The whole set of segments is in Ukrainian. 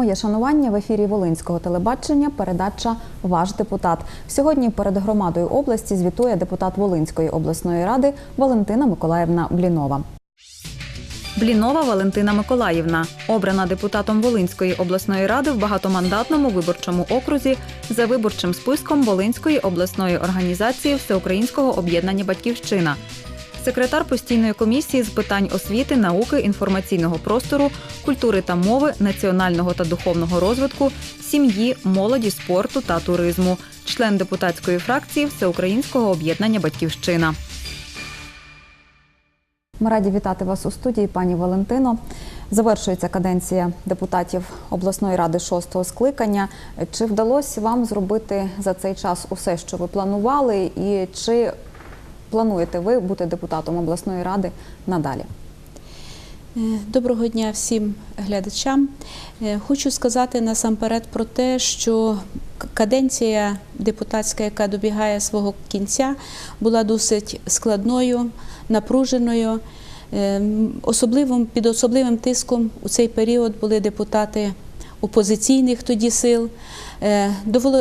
Моє шанування в ефірі Волинського телебачення. Передача Ваш депутат. Сьогодні перед громадою області звітує депутат Волинської обласної ради Валентина Миколаївна Блінова. Блінова Валентина Миколаївна, обрана депутатом Волинської обласної ради в багатомандатному виборчому окрузі за виборчим списком Волинської обласної організації Всеукраїнського об'єднання Батьківщина. Секретар постійної комісії з питань освіти, науки, інформаційного простору, культури та мови, національного та духовного розвитку, сім'ї, молоді, спорту та туризму, член депутатської фракції Всеукраїнського об'єднання Батьківщина. Ми раді вітати вас у студії, пані Валентино. Завершується каденція депутатів обласної ради шостого скликання. Чи вдалося вам зробити за цей час усе, що ви планували, і чи плануєте ви бути депутатом обласної ради надалі? Е, Доброго дня всім глядачам. Е, Хочу сказати насамперед про те, що каденція депутатська, яка добігає свого кінця, була досить складною, напруженою. Е, Особливим, під особливим тиском у цей період були депутати опозиційних тоді сил.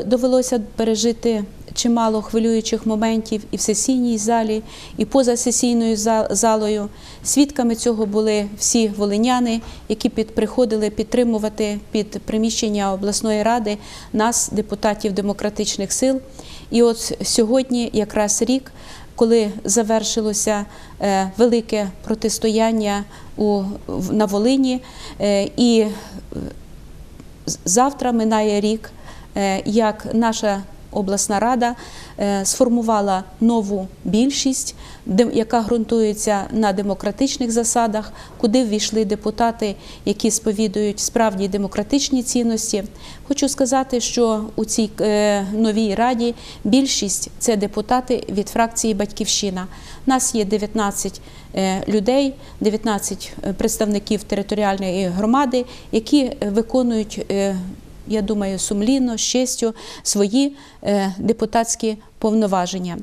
Довелося пережити чимало хвилюючих моментів і в сесійній залі, і поза сесійною залою. Свідками цього були всі волиняни, які під, приходили підтримувати під приміщення обласної ради нас, депутатів демократичних сил. І от сьогодні якраз рік, коли завершилося е, велике протистояння у, на Волині, е, і завтра минає рік, е, як наша обласна рада е, сформувала нову більшість, яка ґрунтується на демократичних засадах, куди ввійшли депутати, які сповідують справді демократичні цінності. Хочу сказати, що у цій е, новій раді більшість це депутати від фракції Батьківщина. Нас є 19 е, людей, 19 представників територіальної громади, які виконують. Е, я думаю, сумлінно, з честю свої е, депутатські повноваження.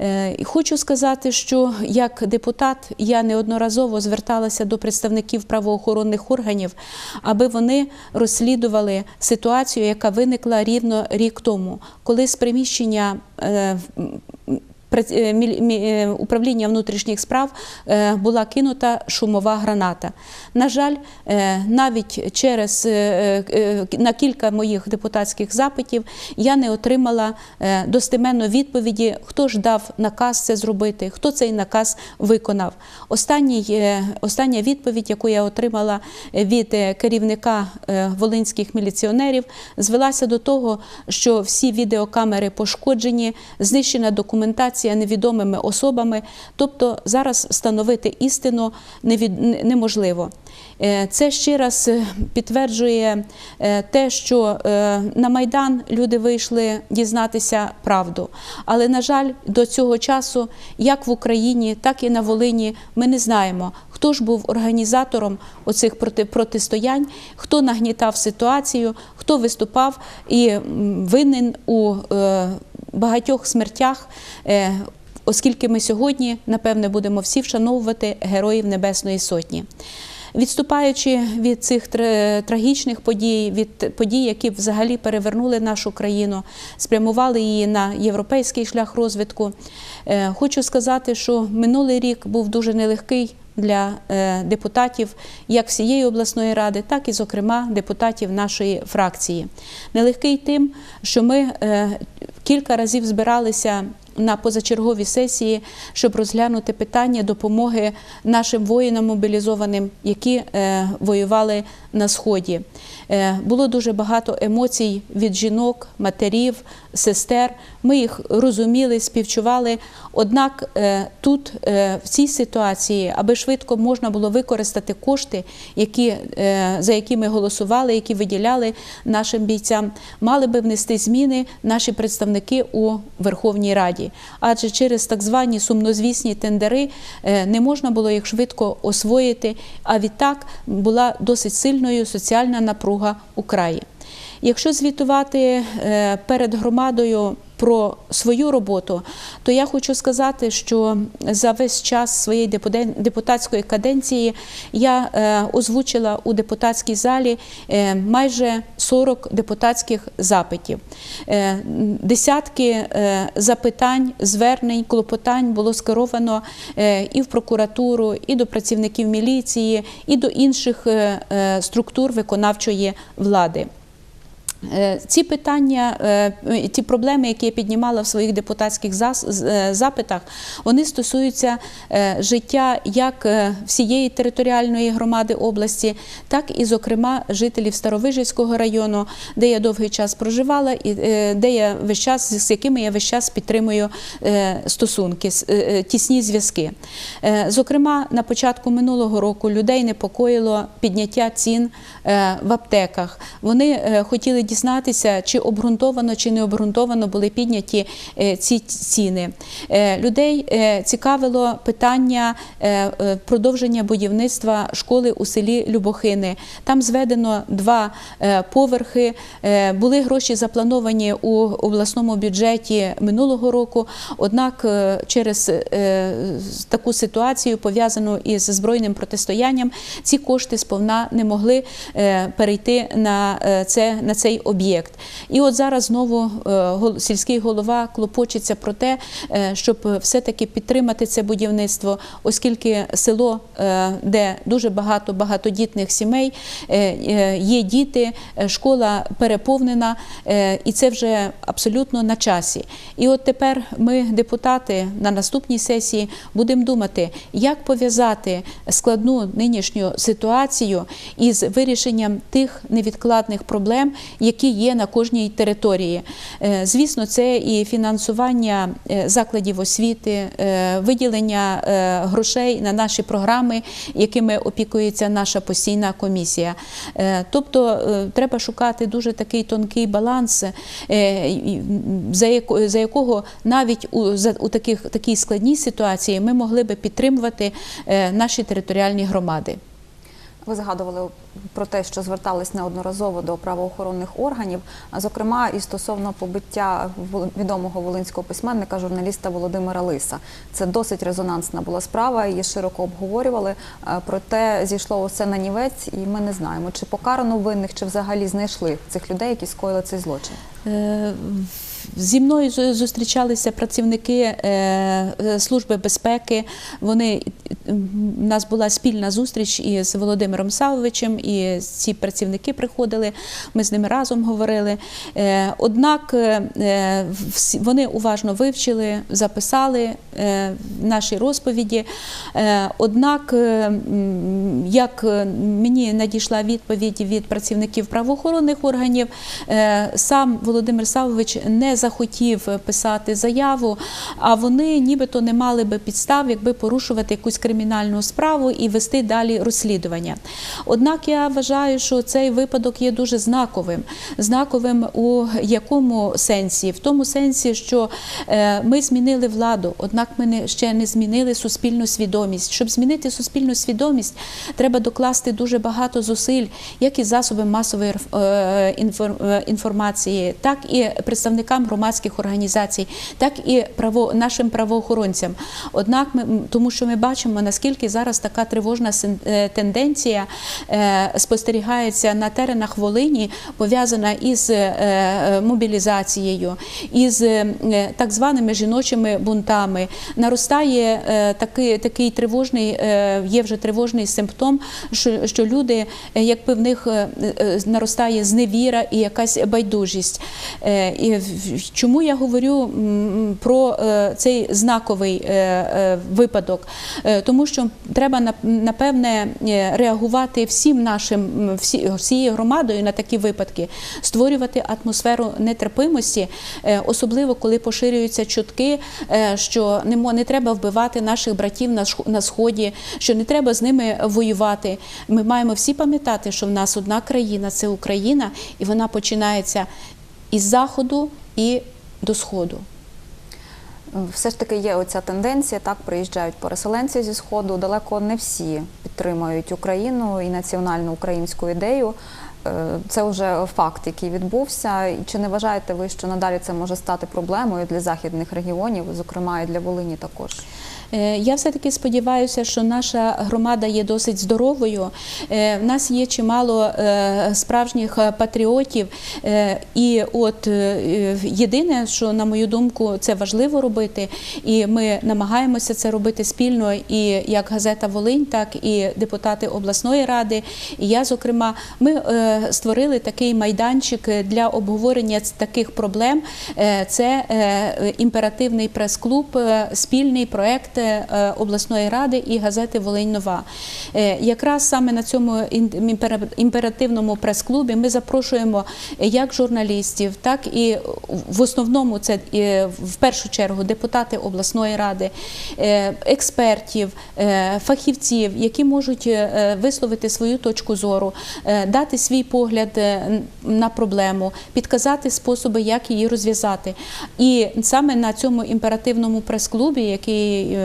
Е, хочу сказати, що як депутат я неодноразово зверталася до представників правоохоронних органів, аби вони розслідували ситуацію, яка виникла рівно рік тому, коли з приміщення. Е, е, управління внутрішніх справ е, була кинута шумова граната. На жаль, навіть через на кілька моїх депутатських запитів я не отримала достеменно відповіді, хто ж дав наказ це зробити, хто цей наказ виконав. Останній, остання відповідь, яку я отримала від керівника волинських міліціонерів, звелася до того, що всі відеокамери пошкоджені, знищена документація невідомими особами. Тобто зараз встановити істину неможливо. Е, Це ще раз е, підтверджує е, те, що на Майдан люди вийшли дізнатися правду. Але, на жаль, до цього часу, як в Україні, так і на Волині, ми не знаємо, хто ж був організатором оцих проти- протистоянь, хто нагнітав ситуацію, хто виступав і винен у багатьох смертях. е, Оскільки ми сьогодні, напевне, будемо всі вшановувати героїв Небесної Сотні. Відступаючи від цих трагічних подій, від подій, які взагалі перевернули нашу країну, спрямували її на європейський шлях розвитку, е, хочу сказати, що минулий рік був дуже нелегкий для е, депутатів як всієї обласної ради, так і, зокрема, депутатів нашої фракції. Нелегкий тим, що ми кілька разів збиралися на позачергові сесії, щоб розглянути питання допомоги нашим воїнам мобілізованим, які е, воювали на сході. Е, було дуже багато емоцій від жінок, матерів, сестер. Ми їх розуміли, співчували. Однак е, тут, е, в цій ситуації, аби швидко можна було використати кошти, які, за які ми голосували, які виділяли нашим бійцям, мали би внести зміни наші представники у Верховній Раді. Адже через так звані сумнозвісні тендери не можна було їх швидко освоїти, а відтак була досить сильною соціальна напруга у краї. Якщо звітувати е, перед громадою про свою роботу, то я хочу сказати, що за весь час своєї депутатської каденції я е, озвучила у депутатській залі е, майже 40 депутатських запитів. Десятки запитань, звернень, клопотань було скеровано і в прокуратуру, і до працівників міліції, і до інших структур виконавчої влади. Е, Ці питання, е, ті проблеми, які я піднімала в своїх депутатських е, запитах, вони стосуються е, життя як е, всієї територіальної громади області, так і, зокрема, жителів Старовижівського району, де я довгий час проживала, і е, де я весь час з якими я весь час підтримую е, стосунки, е, е, тісні зв'язки. Е, Зокрема, на початку минулого року людей непокоїло підняття цін е, в аптеках. Вони е, хотіли дізнатися, чи обґрунтовано, чи не обґрунтовано були підняті е, ці ціни. Е, Людей е, цікавило питання продовження будівництва школи у селі Любохини. Там зведено два поверхи. Були гроші заплановані у обласному бюджеті минулого року. Однак через таку ситуацію, пов'язану із збройним протистоянням, ці кошти сповна не могли перейти на, це, на цей об'єкт. І от зараз знову е, сільський голова клопочеться про те, е, щоб все-таки підтримати це будівництво, оскільки село, е, де дуже багато багатодітних сімей, є діти, школа переповнена, і це вже абсолютно на часі. І от тепер ми, депутати, на наступній сесії будемо думати, як пов'язати складну нинішню ситуацію із вирішенням тих невідкладних проблем, які є на кожній території. Е, Звісно, це і фінансування е, закладів освіти, е, виділення грошей на наші програми, якими опікується наша постійна комісія. Тобто треба шукати дуже такий тонкий баланс, за яко- за якого навіть у, таких, такій складній ситуації ми могли би підтримувати наші територіальні громади. Ви згадували про те, що звертались неодноразово до правоохоронних органів, зокрема і стосовно побиття відомого волинського письменника, журналіста Володимира Лиса. Це досить резонансна була справа, її широко обговорювали. Е, Проте зійшло усе на нівець, і ми не знаємо, чи покарано винних, чи взагалі знайшли цих людей, які скоїли цей злочин. Зі мною зустрічалися працівники е, е, Служби безпеки. Вони у нас була спільна зустріч із Володимиром Савовичем, і ці працівники приходили. Ми з ними разом говорили. Е, Однак вони уважно вивчили, записали наші розповіді. Однак, як мені надійшла відповідь від працівників правоохоронних органів, сам Володимир Савович не захотів писати заяву, а вони нібито не мали би підстав, якби порушувати якусь кримінальну справу і вести далі розслідування. Однак я вважаю, що цей випадок є дуже знаковим. Знаковим у якому сенсі? В тому сенсі, що е, ми змінили владу, однак ми ще не змінили суспільну свідомість. Щоб змінити суспільну свідомість, треба докласти дуже багато зусиль, як і засоби масової е, е, інформації, так і представникам громадських організацій, так і право, нашим правоохоронцям. Однак ми тому, що ми бачимо, наскільки зараз така тривожна е, тенденція е, спостерігається на теренах Волині, пов'язана із е, мобілізацією, із так званими жіночими бунтами. Наростає такий, такий тривожний, є вже тривожний симптом, що, що люди, якби в них наростає зневіра і якась байдужість. І чому я говорю про е, цей знаковий е, е, випадок? Тому що треба нап- напевне реагувати всім нашим всією громадою на такі випадки, створювати атмосферу нетерпимості, особливо коли поширюються чутки, що не треба вбивати наших братів на сході, що не треба з ними воювати. Ми маємо всі пам'ятати, що в нас одна країна це Україна, і вона починається із заходу і до сходу. Все ж таки є оця тенденція. Так приїжджають переселенці зі сходу. Далеко не всі підтримують Україну і національну українську ідею. е, це вже факт, який відбувся. Чи не вважаєте ви, що надалі це може стати проблемою для західних регіонів, зокрема і для Волині також? Е, Я все-таки сподіваюся, що наша громада є досить здоровою. Е, В нас є чимало е, справжніх патріотів. І от єдине, що на мою думку, це важливо робити, і ми намагаємося це робити спільно. І як газета Волинь, так і депутати обласної ради. І я, зокрема, ми створили такий майданчик для обговорення таких проблем. Це імперативний прес-клуб, спільний проект е, обласної ради і газети Волинь Нова. Е, Якраз саме на цьому імперативному прес-клубі ми запрошуємо як журналістів, так і в основному це в першу чергу депутати обласної ради, е, експертів, фахівців, які можуть висловити свою точку зору, дати свій погляд на проблему, підказати способи, як її розв'язати. І саме на цьому імперативному прес-клубі, який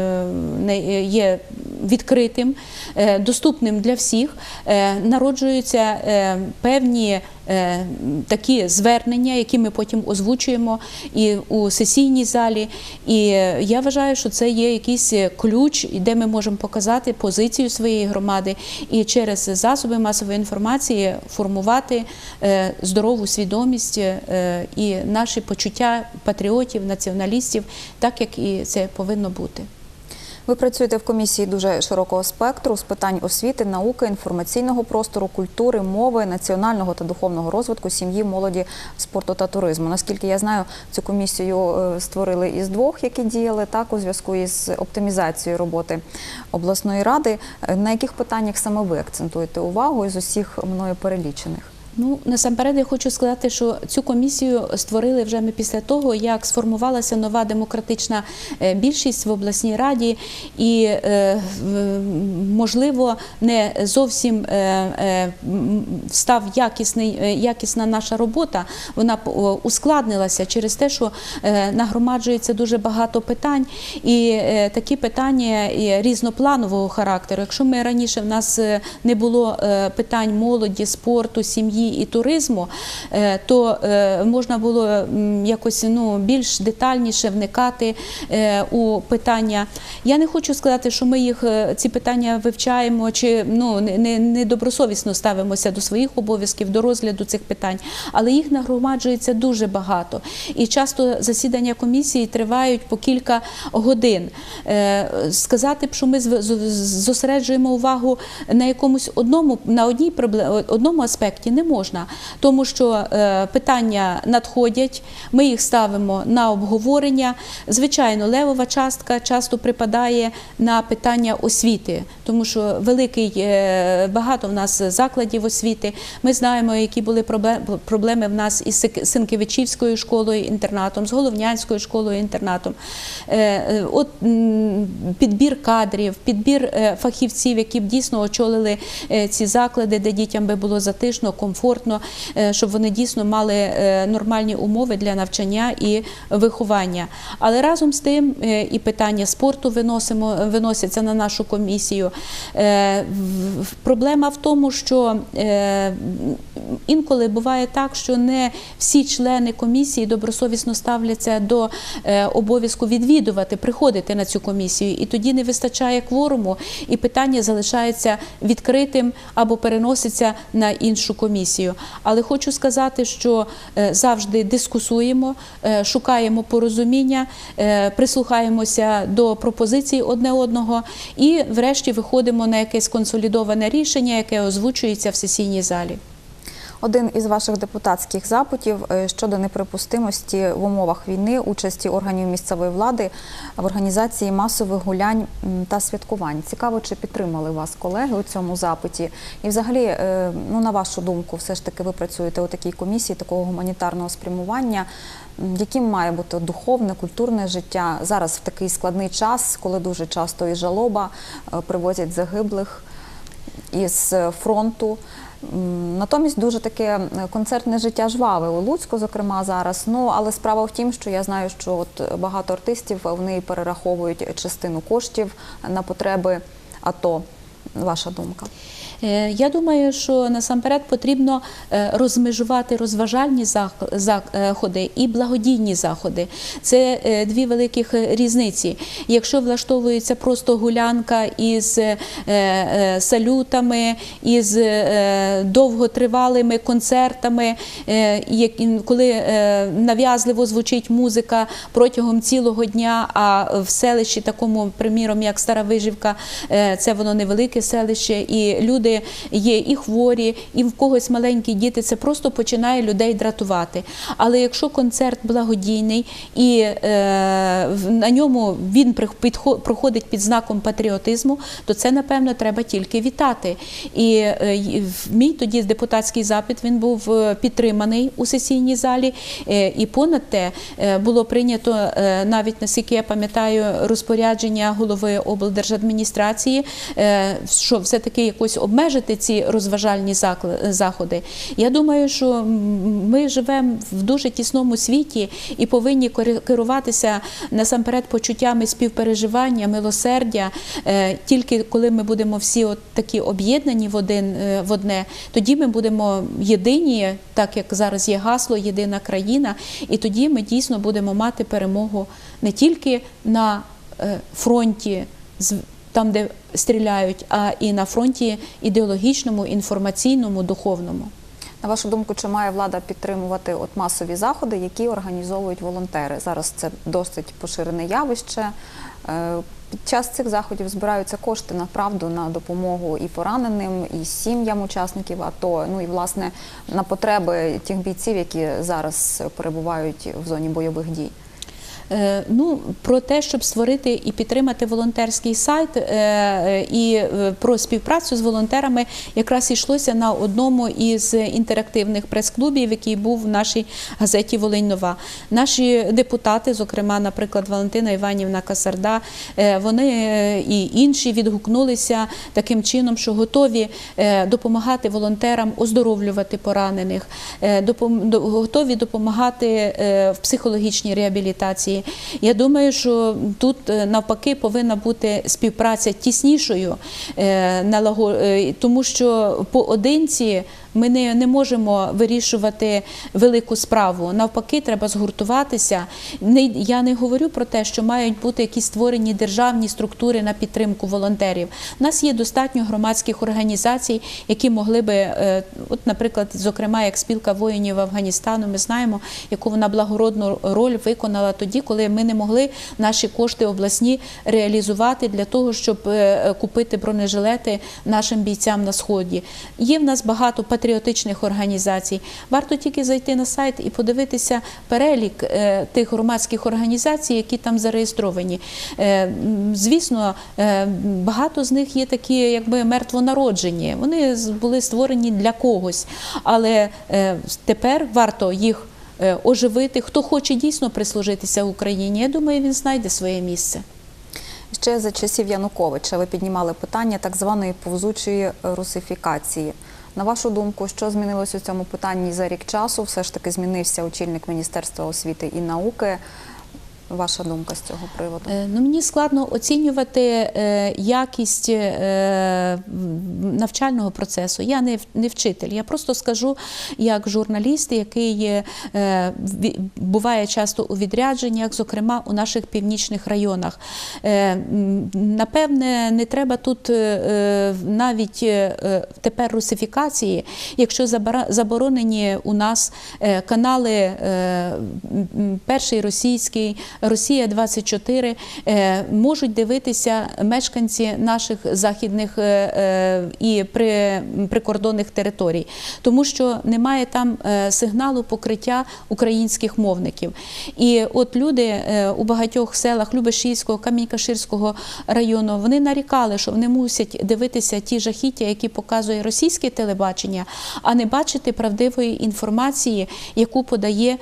є відкритим, е, доступним для всіх, е, народжуються е, певні е, такі звернення, які ми потім озвучуємо і у сесійній залі. І е, я вважаю, що це є якийсь ключ, де ми можемо показати позицію своєї громади і через засоби масової інформації формувати е, здорову свідомість е, і наші почуття патріотів, націоналістів, так як і це повинно бути. Ви працюєте в комісії дуже широкого спектру з питань освіти, науки, інформаційного простору, культури, мови, національного та духовного розвитку, сім'ї, молоді, спорту та туризму. Наскільки я знаю, цю комісію е, створили із двох, які діяли так у зв'язку із оптимізацією роботи обласної ради. Е, На яких питаннях саме ви акцентуєте увагу із усіх мною перелічених? Ну насамперед я хочу сказати, що цю комісію створили вже ми після того, як сформувалася нова демократична е, більшість в обласній раді, і е, можливо не зовсім е, став якісний, якісна наша робота. Вона ускладнилася через те, що нагромаджується дуже багато питань, і такі питання різнопланового характеру. Якщо ми раніше в нас не було питань молоді, спорту, сім'ї і туризму, е, то е, можна було якось ну, більш детальніше вникати е, у питання. Я не хочу сказати, що ми їх ці питання вивчаємо чи ну, не, не, не ставимося до своїх обов'язків, до розгляду цих питань, але їх нагромаджується дуже багато. І часто засідання комісії тривають по кілька годин. Сказати б, що ми зосереджуємо увагу на якомусь одному на одній проблемі, одному аспекті не можна, тому що е, питання надходять, ми їх ставимо на обговорення. Звичайно, левова частка часто припадає на питання освіти, тому що великий е, багато в нас закладів освіти. Ми знаємо, які були пробле- проблеми в нас із Синкевичівською школою інтернатом, з Головнянською школою інтернатом. Е, От підбір кадрів, підбір фахівців, які б дійсно очолили ці заклади, де дітям би було затишно, комфортно, е, щоб вони дійсно мали е, нормальні умови для навчання і виховання. Але разом з тим е, і питання спорту виносимо, виносяться на нашу комісію. Проблема в тому, що інколи буває так, що не всі члени комісії добросовісно ставляться до обов'язку відвідувати, приходити на цю комісію, і тоді не вистачає кворуму, і питання залишається відкритим або переноситься на іншу комісію. Але хочу сказати, що е, завжди дискусуємо, е, шукаємо порозуміння, е, прислухаємося до пропозицій одне одного і, врешті, виходимо на якесь консолідоване рішення, яке озвучується в сесійній залі. Один із ваших депутатських запитів е, щодо неприпустимості в умовах війни участі органів місцевої влади в організації масових гулянь та святкувань. Цікаво, чи підтримали вас колеги у цьому запиті? І, взагалі, е, ну на вашу думку, все ж таки ви працюєте у такій комісії такого гуманітарного спрямування. Яким має бути духовне, культурне життя зараз в такий складний час, коли дуже часто і жалоба е, привозять загиблих із фронту. Натомість дуже таке концертне життя жваве у Луцьку, зокрема зараз. Ну але справа в тім, що я знаю, що от багато артистів вони перераховують частину коштів на потреби АТО. Ваша думка? Е, Я думаю, що насамперед потрібно е, розмежувати розважальні заходи і благодійні заходи. Це е, дві великих різниці. Якщо влаштовується просто гулянка із салютами, із довготривалими концертами, коли нав'язливо звучить музика протягом цілого дня, а в селищі такому, приміром, як Стара Вижівка, це воно невелике селище, і люди є і хворі, і в когось маленькі діти. Це просто починає людей дратувати. Але якщо концерт благодійний і е, на ньому він проходить під знаком патріотизму, то це напевно треба тільки вітати. І е, мій тоді депутатський запит він був е, підтриманий у сесійній залі. Е, І понад те е, було прийнято е, навіть наскільки я пам'ятаю розпорядження голови облдержадміністрації, е, що все-таки якось обмежити ці розважальні заходи. Я думаю, що ми живемо в дуже тісному світі і повинні керуватися насамперед почуттями співпереживання, милосердя. Е, Тільки коли ми будемо всі от такі об'єднані в один е, в одне, тоді ми будемо єдині, так як зараз є гасло Єдина країна, і тоді ми дійсно будемо мати перемогу не тільки на е, фронті, там, де стріляють, а і на фронті ідеологічному, інформаційному, духовному. На вашу думку, чи має влада підтримувати от масові заходи, які організовують волонтери? Зараз це досить поширене явище. Е, Під час цих заходів збираються кошти направду на допомогу і пораненим, і сім'ям учасників АТО, ну і власне на потреби тих бійців, які зараз перебувають в зоні бойових дій. Е, Ну, про те, щоб створити і підтримати волонтерський сайт е, е, і про співпрацю з волонтерами, якраз йшлося на одному із інтерактивних прес-клубів, який був в нашій газеті Волинь Нова. Наші депутати, зокрема, наприклад, Валентина Іванівна Касарда, вони і інші відгукнулися таким чином, що готові допомагати волонтерам оздоровлювати поранених, готові допомагати в психологічній реабілітації. Я думаю, що тут е, навпаки повинна бути співпраця тіснішою, е, е, тому що поодинці ми не, не можемо вирішувати велику справу. Навпаки, треба згуртуватися. Не, я не говорю про те, що мають бути якісь створені державні структури на підтримку волонтерів. У нас є достатньо громадських організацій, які могли би, е, от, наприклад, зокрема, як спілка воїнів Афганістану, ми знаємо, яку вона благородну роль виконала тоді, коли ми не могли наші кошти обласні реалізувати для того, щоб е, купити бронежилети нашим бійцям на сході. Є в нас багато патріотичних організацій. Варто тільки зайти на сайт і подивитися перелік е, тих громадських організацій, які там зареєстровані. Е, Звісно, е, багато з них є такі, якби мертвонароджені. Вони були створені для когось, але тепер варто їх оживити. Хто хоче дійсно прислужитися Україні, я думаю, він знайде своє місце. Ще за часів Януковича ви піднімали питання так званої повзучої русифікації. На вашу думку, що змінилось у цьому питанні за рік часу? Все ж таки змінився очільник Міністерства освіти і науки. Ваша думка з цього приводу? Е, Ну, мені складно оцінювати е, якість е, навчального процесу. Я не, вчитель. Я просто скажу як журналіст, який буває часто у відрядженнях, зокрема у наших північних районах. Напевне, не треба тут навіть тепер русифікації, якщо заборонені у нас канали перший російський. Росія 24 е, можуть дивитися мешканці наших західних е, е, і при, прикордонних територій, тому що немає там сигналу покриття українських мовників. І от люди у багатьох селах Любешівського, Камінь-Каширського району вони нарікали, що вони мусять дивитися ті жахіття, які показує російське телебачення, а не бачити правдивої інформації, яку подає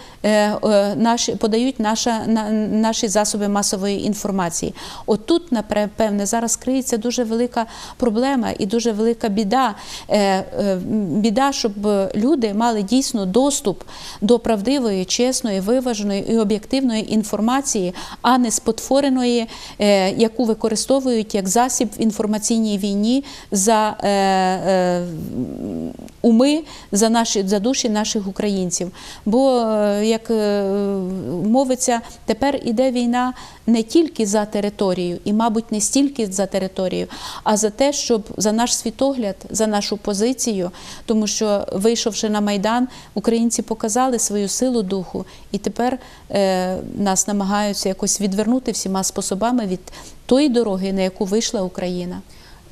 наші подають наша на- наші засоби масової інформації. Отут, напевне, зараз криється дуже велика проблема і дуже велика біда. Е, е, Біда, щоб люди мали дійсно доступ до правдивої, чесної, виваженої і об'єктивної інформації, а не спотвореної, е, яку використовують як засіб в інформаційній війні за уми, за наші за душі наших українців. Бо, е, як е, мовиться, тепер іде війна не тільки за територію, і, мабуть, не стільки за територію, а за те, щоб за наш світогляд, за нашу позицію, тому що, вийшовши на майдан, українці показали свою силу духу, і тепер е, нас намагаються якось відвернути всіма способами від тої дороги, на яку вийшла Україна.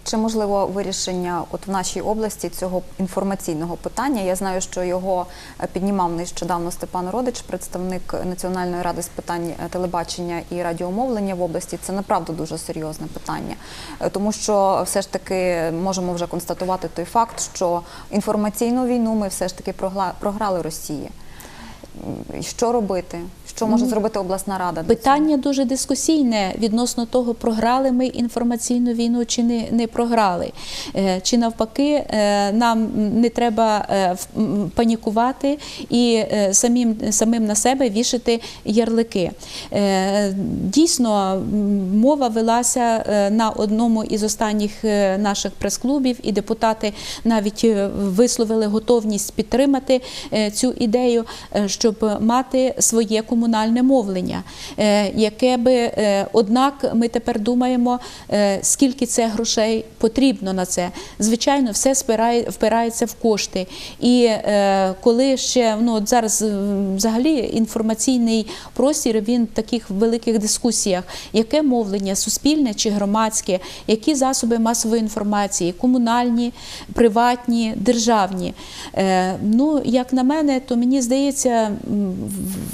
Чи можливо вирішення от в нашій області цього інформаційного питання? Я знаю, що його е, піднімав нещодавно Степан Родич, представник Національної ради з питань е, телебачення і радіомовлення в області. Це направду дуже серйозне питання, Е, тому що все ж таки можемо вже констатувати той факт, що інформаційну війну ми все ж таки програли Росії. Що робити? Що може зробити обласна рада? Питання дуже дискусійне відносно того, програли ми інформаційну війну чи не, не програли. Е, Чи навпаки, е, нам не треба е, панікувати і самим, самим на себе вішати ярлики. Дійсно, мова велася на одному із останніх наших прес-клубів, і депутати навіть висловили готовність підтримати цю ідею, щоб мати своє комунальне мовлення, е, яке би е, однак ми тепер думаємо, е, скільки це грошей потрібно на це. Звичайно, все впирається в кошти. І коли ще ну от зараз взагалі інформаційний простір він в таких великих дискусіях, яке мовлення, суспільне чи громадське, які засоби масової інформації, комунальні, приватні, державні. Ну, як на мене, то мені здається,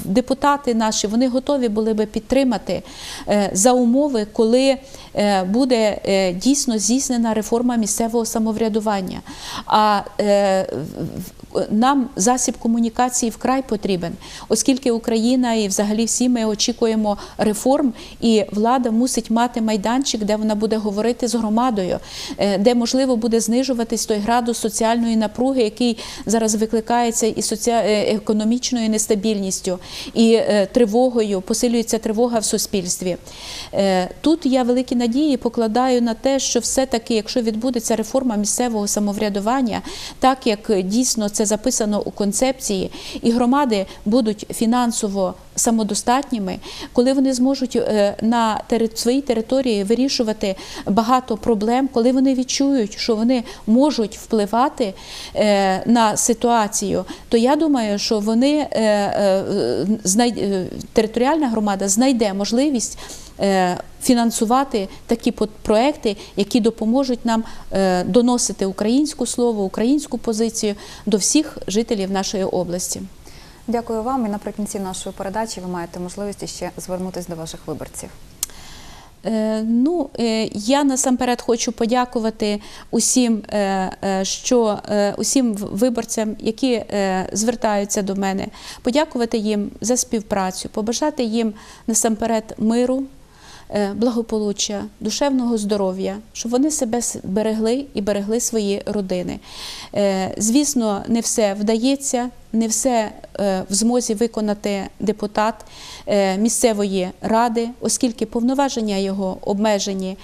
депутати наші вони готові були би підтримати е, за умови, коли е, буде е, дійсно здійснена реформа місцевого самоврядування. А нам засіб комунікації вкрай потрібен, оскільки Україна і взагалі всі ми очікуємо реформ, і влада мусить мати майданчик, де вона буде говорити з громадою, е, де можливо буде знижуватись той градус соціальної напруги, який зараз викликається і соці... е, економічною нестабільністю, і е, тривогою, посилюється тривога в суспільстві. Тут я великі надії покладаю на те, що все-таки, якщо відбудеться реформа місцевого самоврядування, так як дійсно це записано у концепції, і громади будуть фінансово самодостатніми, коли вони зможуть е, на своїй території вирішувати багато проблем, коли вони відчують, що вони можуть впливати е, на ситуацію, то я думаю, що вони е, територіальна громада знайде можливість. Е, Фінансувати такі проекти, які допоможуть нам е, доносити українську слово, українську позицію до всіх жителів нашої області. Дякую вам. І наприкінці нашої передачі ви маєте можливість ще звернутися до ваших виборців. Е, Ну, я насамперед хочу подякувати усім, що усім виборцям, які звертаються до мене, подякувати їм за співпрацю, побажати їм насамперед миру. Е, Благополуччя, душевного здоров'я, щоб вони себе берегли і берегли свої родини. Е, Звісно, не все вдається, не все е, в змозі виконати депутат місцевої ради, оскільки повноваження його обмежені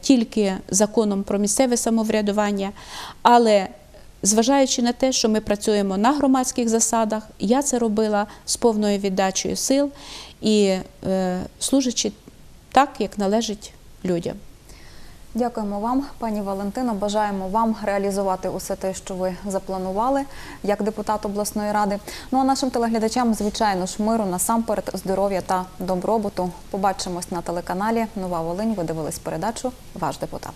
тільки законом про місцеве самоврядування. Але Зважаючи на те, що ми працюємо на громадських засадах, я це робила з повною віддачею сил і е, служачи так, як належить людям. Дякуємо вам, пані Валентино. Бажаємо вам реалізувати усе те, що ви запланували як депутат обласної ради. Ну а нашим телеглядачам, звичайно ж, миру насамперед, здоров'я та добробуту. Побачимось на телеканалі. Нова Волинь. Ви дивились передачу Ваш депутат.